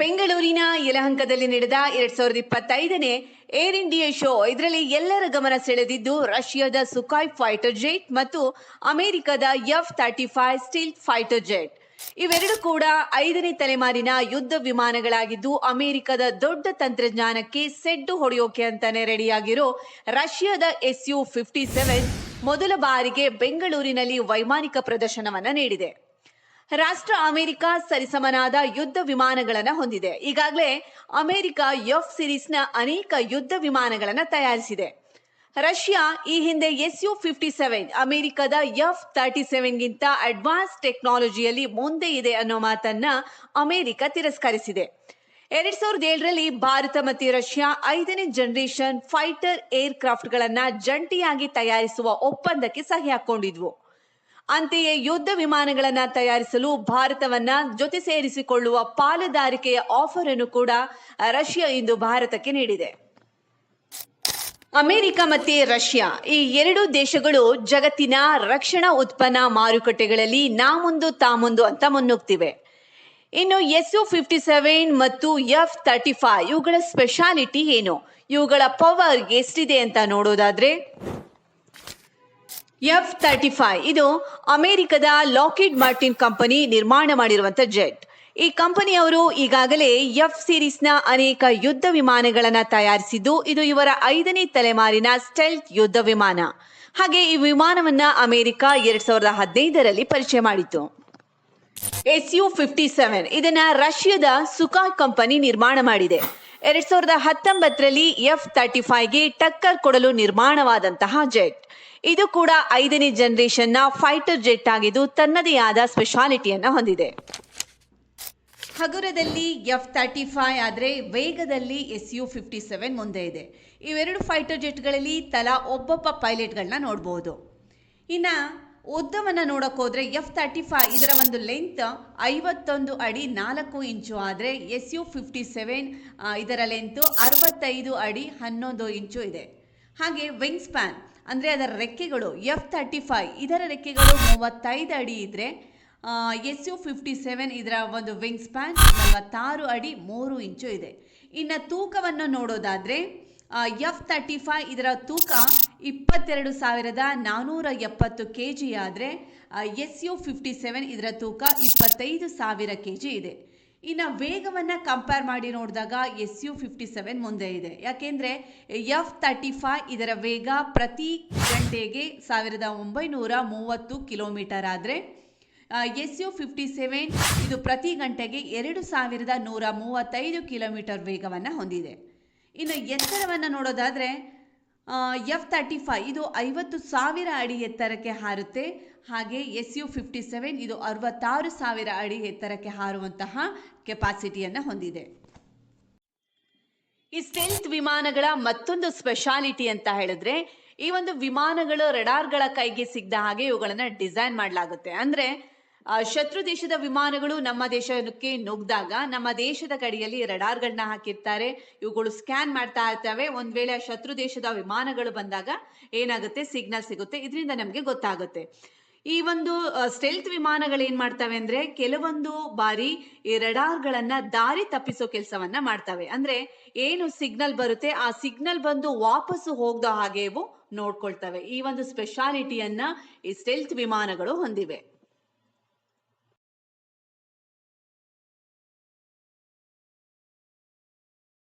ಬೆಂಗಳೂರಿನ ಯಲಹಂಕದಲ್ಲಿ ನಡೆದ ಎರಡ್ ಸಾವಿರದ ಇಪ್ಪತ್ತೈದನೇ ಏರ್ ಇಂಡಿಯಾ ಶೋ, ಇದರಲ್ಲಿ ಎಲ್ಲರ ಗಮನ ಸೆಳೆದಿದ್ದು ರಷ್ಯಾದ ಸುಕಾಯ್ ಫೈಟರ್ ಜೆಟ್ ಮತ್ತು ಅಮೆರಿಕದ F thirty five steel fighter jet. ಇವೆರಡು ಕೂಡ ಐದನೇ ತಲೆಮಾರಿನ ಯುದ್ಧ ವಿಮಾನಗಳಾಗಿದ್ದು ಅಮೆರಿಕದ ದೊಡ್ಡ ತಂತ್ರಜ್ಞಾನಕ್ಕೆ ಸೆಡ್ಡು ಹೊಡೆಯೋಕೆ ಅಂತಾನೆ ರೆಡಿಯಾಗಿರೋ ರಷ್ಯಾದ ಎಸ್ ಯು ಫಿಫ್ಟಿ ಸೆವೆನ್ ಮೊದಲ ಬಾರಿಗೆ ಬೆಂಗಳೂರಿನಲ್ಲಿ ವೈಮಾನಿಕ ಪ್ರದರ್ಶನವನ್ನ ನೀಡಿದೆ. ರಾಷ್ಟ್ರ ಅಮೆರಿಕ ಸರಿಸಮನಾದ ಯುದ್ಧ ವಿಮಾನಗಳನ್ನು ಹೊಂದಿದೆ. ಈಗಾಗಲೇ ಅಮೆರಿಕ ಎಫ್ ಸಿರೀಸ್ನ ಅನೇಕ ಯುದ್ಧ ವಿಮಾನಗಳನ್ನು ತಯಾರಿಸಿದೆ. ರಷ್ಯಾ ಈ ಹಿಂದೆ ಎಸ್ ಯು ಫಿಫ್ಟಿ ಸೆವೆನ್, ಅಮೆರಿಕದ ಎಫ್ ತರ್ಟಿ ಸೆವೆನ್ಗಿಂತ ಅಡ್ವಾನ್ಸ್ ಟೆಕ್ನಾಲಜಿಯಲ್ಲಿ ಮುಂದೆ ಇದೆ ಅನ್ನೋ ಮಾತನ್ನ ಅಮೆರಿಕ ತಿರಸ್ಕರಿಸಿದೆ. ಎರಡ್ ಸಾವಿರದ ಏಳರಲ್ಲಿ ಭಾರತ ಮತ್ತು ರಷ್ಯಾ ಐದನೇ ಜನರೇಷನ್ ಫೈಟರ್ ಏರ್ ಕ್ರಾಫ್ಟ್ಗಳನ್ನ ಜಂಟಿಯಾಗಿ ತಯಾರಿಸುವ ಒಪ್ಪಂದಕ್ಕೆ ಸಹಿ ಹಾಕೊಂಡಿದ್ವು. ಅಂತೆಯೇ ಯುದ್ಧ ವಿಮಾನಗಳನ್ನು ತಯಾರಿಸಲು ಭಾರತವನ್ನ ಜೊತೆ ಸೇರಿಸಿಕೊಳ್ಳುವ ಪಾಲುದಾರಿಕೆಯ ಆಫರ್ ಅನ್ನು ಕೂಡ ರಷ್ಯಾ ಇಂದು ಭಾರತಕ್ಕೆ ನೀಡಿದೆ. ಅಮೆರಿಕ ಮತ್ತೆ ರಷ್ಯಾ ಈ ಎರಡು ದೇಶಗಳು ಜಗತ್ತಿನ ರಕ್ಷಣಾ ಉತ್ಪನ್ನ ಮಾರುಕಟ್ಟೆಗಳಲ್ಲಿ ನಾ ಮುಂದು ತಾ ಮುಂದು ಅಂತ ಮುನ್ನುಗ್ತಿವೆ. ಇನ್ನು ಎಸ್ ಯು ಫಿಫ್ಟಿ ಸೆವೆನ್ ಮತ್ತು ಎಫ್ ತರ್ಟಿ ಫೈವ್ ಇವುಗಳ ಸ್ಪೆಷಾಲಿಟಿ ಏನು? ಇವುಗಳ ಪವರ್ ಎಷ್ಟಿದೆ ಅಂತ ನೋಡೋದಾದ್ರೆ ಎಫ್ ತರ್ಟಿ ಫೈವ್ ಇದು ಅಮೆರಿಕದ ಲಾಕಿಡ್ ಮಾರ್ಟಿನ್ ಕಂಪನಿ ನಿರ್ಮಾಣ ಮಾಡಿರುವಂತ ಜೆಟ್ ಈ ಕಂಪನಿಯವರು ಈಗಾಗಲೇ ಎಫ್ ಸೀರೀಸ್ನ ಅನೇಕ ಯುದ್ಧ ವಿಮಾನಗಳನ್ನು ತಯಾರಿಸಿದ್ದು, ಇದು ಇವರ ಐದನೇ ತಲೆಮಾರಿನ ಸ್ಟೆಲ್ತ್ ಯುದ್ಧ ವಿಮಾನ. ಹಾಗೆ ಈ ವಿಮಾನವನ್ನ ಅಮೆರಿಕ ಎರಡ್ ಸಾವಿರದ ಹದಿನೈದರಲ್ಲಿ ಪರಿಚಯ ಮಾಡಿತು ಎಸ್ ಯು ಫಿಫ್ಟಿ ಸೆವೆನ್ ಇದನ್ನ ರಷ್ಯಾದ ಸುಕಾಯ್ ಕಂಪನಿ ನಿರ್ಮಾಣ ಮಾಡಿದೆ. ಎರಡ್ ಸಾವಿರದ ಹತ್ತೊಂಬತ್ತರಲ್ಲಿ ಎಫ್ ತರ್ಟಿ ಫೈವ್ಗೆ ಟಕ್ಕರ್ ಕೊಡಲು ನಿರ್ಮಾಣವಾದಂತಹ ಜೆಟ್. ಇದು ಕೂಡ ಐದನೇ ಜನರೇಷನ್ನ ಫೈಟರ್ ಜೆಟ್ ಆಗಿದ್ದು ತನ್ನದೇ ಆದ ಸ್ಪೆಷಾಲಿಟಿಯನ್ನು ಹೊಂದಿದೆ. ಹಗುರದಲ್ಲಿ ಎಫ್ ತರ್ಟಿ ಫೈವ್ ಆದರೆ ವೇಗದಲ್ಲಿ ಎಸ್ ಯು ಫಿಫ್ಟಿ ಸೆವೆನ್ ಮುಂದೆ ಇದೆ. ಇವೆರಡು ಫೈಟರ್ ಜೆಟ್ಗಳಲ್ಲಿ ತಲಾ ಒಬ್ಬೊಬ್ಬ ಪೈಲಟ್ಗಳನ್ನ ನೋಡಬಹುದು ಇನ್ನ ಉದ್ದವನ್ನು ನೋಡೋಕ್ಕೋದ್ರೆ ಎಫ್ ತರ್ಟಿ ಫೈವ್ ಇದರ ಒಂದು ಲೆಂತ್ ಐವತ್ತೊಂದು ಅಡಿ ನಾಲ್ಕು ಇಂಚು ಆದರೆ ಎಸ್ ಯು ಫಿಫ್ಟಿ ಸೆವೆನ್ ಇದರ ಲೆಂತ್ ಅರವತ್ತೈದು ಅಡಿ ಹನ್ನೊಂದು ಇಂಚು ಇದೆ. ಹಾಗೆ ವಿಂಗ್ ಸ್ಪ್ಯಾನ್ ಅಂದರೆ ಅದರ ರೆಕ್ಕೆಗಳು ಎಫ್ ತರ್ಟಿ ಫೈವ್ ಇದರ ರೆಕ್ಕೆಗಳು ಮೂವತ್ತೈದು ಅಡಿ ಇದ್ದರೆ ಎಸ್ ಯು ಫಿಫ್ಟಿ ಸೆವೆನ್ ಇದರ ಒಂದು ವಿಂಗ್ ಸ್ಪ್ಯಾನ್ ನಲವತ್ತಾರು ಅಡಿ ಮೂರು ಇಂಚು ಇದೆ. ಇನ್ನು ತೂಕವನ್ನು ನೋಡೋದಾದರೆ ಎಫ್ ತರ್ಟಿ ಫೈವ್ ಇದರ ತೂಕ ಇಪ್ಪತ್ತೆರಡು ಸಾವಿರದ ನಾನ್ನೂರ ಎಪ್ಪತ್ತು ಕೆ ಜಿ ಆದರೆ ಎಸ್ ಯು ಫಿಫ್ಟಿ ಸೆವೆನ್ ಇದರ ತೂಕ ಇಪ್ಪತ್ತೈದು ಸಾವಿರ ಕೆ ಜಿ ಇದೆ. ಇನ್ನು ವೇಗವನ್ನು ಕಂಪೇರ್ ಮಾಡಿ ನೋಡಿದಾಗ ಎಸ್ ಯು ಫಿಫ್ಟಿ ಸೆವೆನ್ ಮುಂದೆ ಇದೆ. ಯಾಕೆಂದರೆ ಎಫ್ ತರ್ಟಿ ಫೈವ್ ಇದರ ವೇಗ ಪ್ರತಿ ಗಂಟೆಗೆ ಸಾವಿರದ ಒಂಬೈನೂರ ಮೂವತ್ತು ಕಿಲೋಮೀಟರ್ ಆದರೆ ಎಸ್ ಯು ಫಿಫ್ಟಿ ಸೆವೆನ್ ಇದು ಪ್ರತಿ ಗಂಟೆಗೆ ಎರಡು ಸಾವಿರದ ನೂರ ಮೂವತ್ತೈದು ಕಿಲೋಮೀಟರ್ ವೇಗವನ್ನು ಹೊಂದಿದೆ. ಇನ್ನು ಎತ್ತರವನ್ನು ನೋಡೋದಾದರೆ ಎಫ್ ತರ್ಟಿ ಫೈವ್ ಇದು ಐವತ್ತು ಸಾವಿರ ಅಡಿ ಎತ್ತರಕ್ಕೆ ಹಾರುತ್ತೆ. ಹಾಗೆ ಎಸ್ ಯು ಫಿಫ್ಟಿ ಸೆವೆನ್ ಇದು ಅರವತ್ತಾರು ಸಾವಿರ ಅಡಿ ಎತ್ತರಕ್ಕೆ ಹಾರುವಂತಹ ಕೆಪಾಸಿಟಿಯನ್ನು ಹೊಂದಿದೆ. ಈ ಸ್ಟೆಲ್ತ್ ವಿಮಾನಗಳ ಮತ್ತೊಂದು ಸ್ಪೆಷಾಲಿಟಿ ಅಂತ ಹೇಳಿದ್ರೆ, ಈ ಒಂದು ವಿಮಾನಗಳು ರಡಾರ್ಗಳ ಕೈಗೆ ಸಿಗದ ಹಾಗೆ ಇವುಗಳನ್ನು ಡಿಸೈನ್ ಮಾಡಲಾಗುತ್ತೆ. ಅಂದ್ರೆ ಶತ್ರು ದೇಶದ ವಿಮಾನಗಳು ನಮ್ಮ ದೇಶಕ್ಕೆ ನುಗ್ದಾಗ ನಮ್ಮ ದೇಶದ ಕಡೆಯಲ್ಲಿ ರಡಾರ್ಗಳನ್ನ ಹಾಕಿರ್ತಾರೆ. ಇವುಗಳು ಸ್ಕ್ಯಾನ್ ಮಾಡ್ತಾ ಇರ್ತವೆ. ಒಂದ್ ವೇಳೆ ಆ ಶತ್ರು ದೇಶದ ವಿಮಾನಗಳು ಬಂದಾಗ ಏನಾಗುತ್ತೆ? ಸಿಗ್ನಲ್ ಸಿಗುತ್ತೆ. ಇದರಿಂದ ನಮಗೆ ಗೊತ್ತಾಗುತ್ತೆ. ಈ ಒಂದು ಸ್ಟೆಲ್ತ್ ವಿಮಾನಗಳು ಏನ್ ಮಾಡ್ತವೆ ಅಂದ್ರೆ ಕೆಲವೊಂದು ಬಾರಿ ಈ ರಡಾರ್ಗಳನ್ನ ದಾರಿ ತಪ್ಪಿಸೋ ಕೆಲಸವನ್ನ ಮಾಡ್ತವೆ. ಅಂದ್ರೆ ಏನು ಸಿಗ್ನಲ್ ಬರುತ್ತೆ? ಆ ಸಿಗ್ನಲ್ ಬಂದು ವಾಪಸ್ಸು ಹೋಗ್ದ ಹಾಗೆ ನೋಡ್ಕೊಳ್ತವೆ. ಈ ಒಂದು ಸ್ಪೆಷಾಲಿಟಿಯನ್ನ ಈ ಸ್ಟೆಲ್ತ್ ವಿಮಾನಗಳು ಹೊಂದಿವೆ.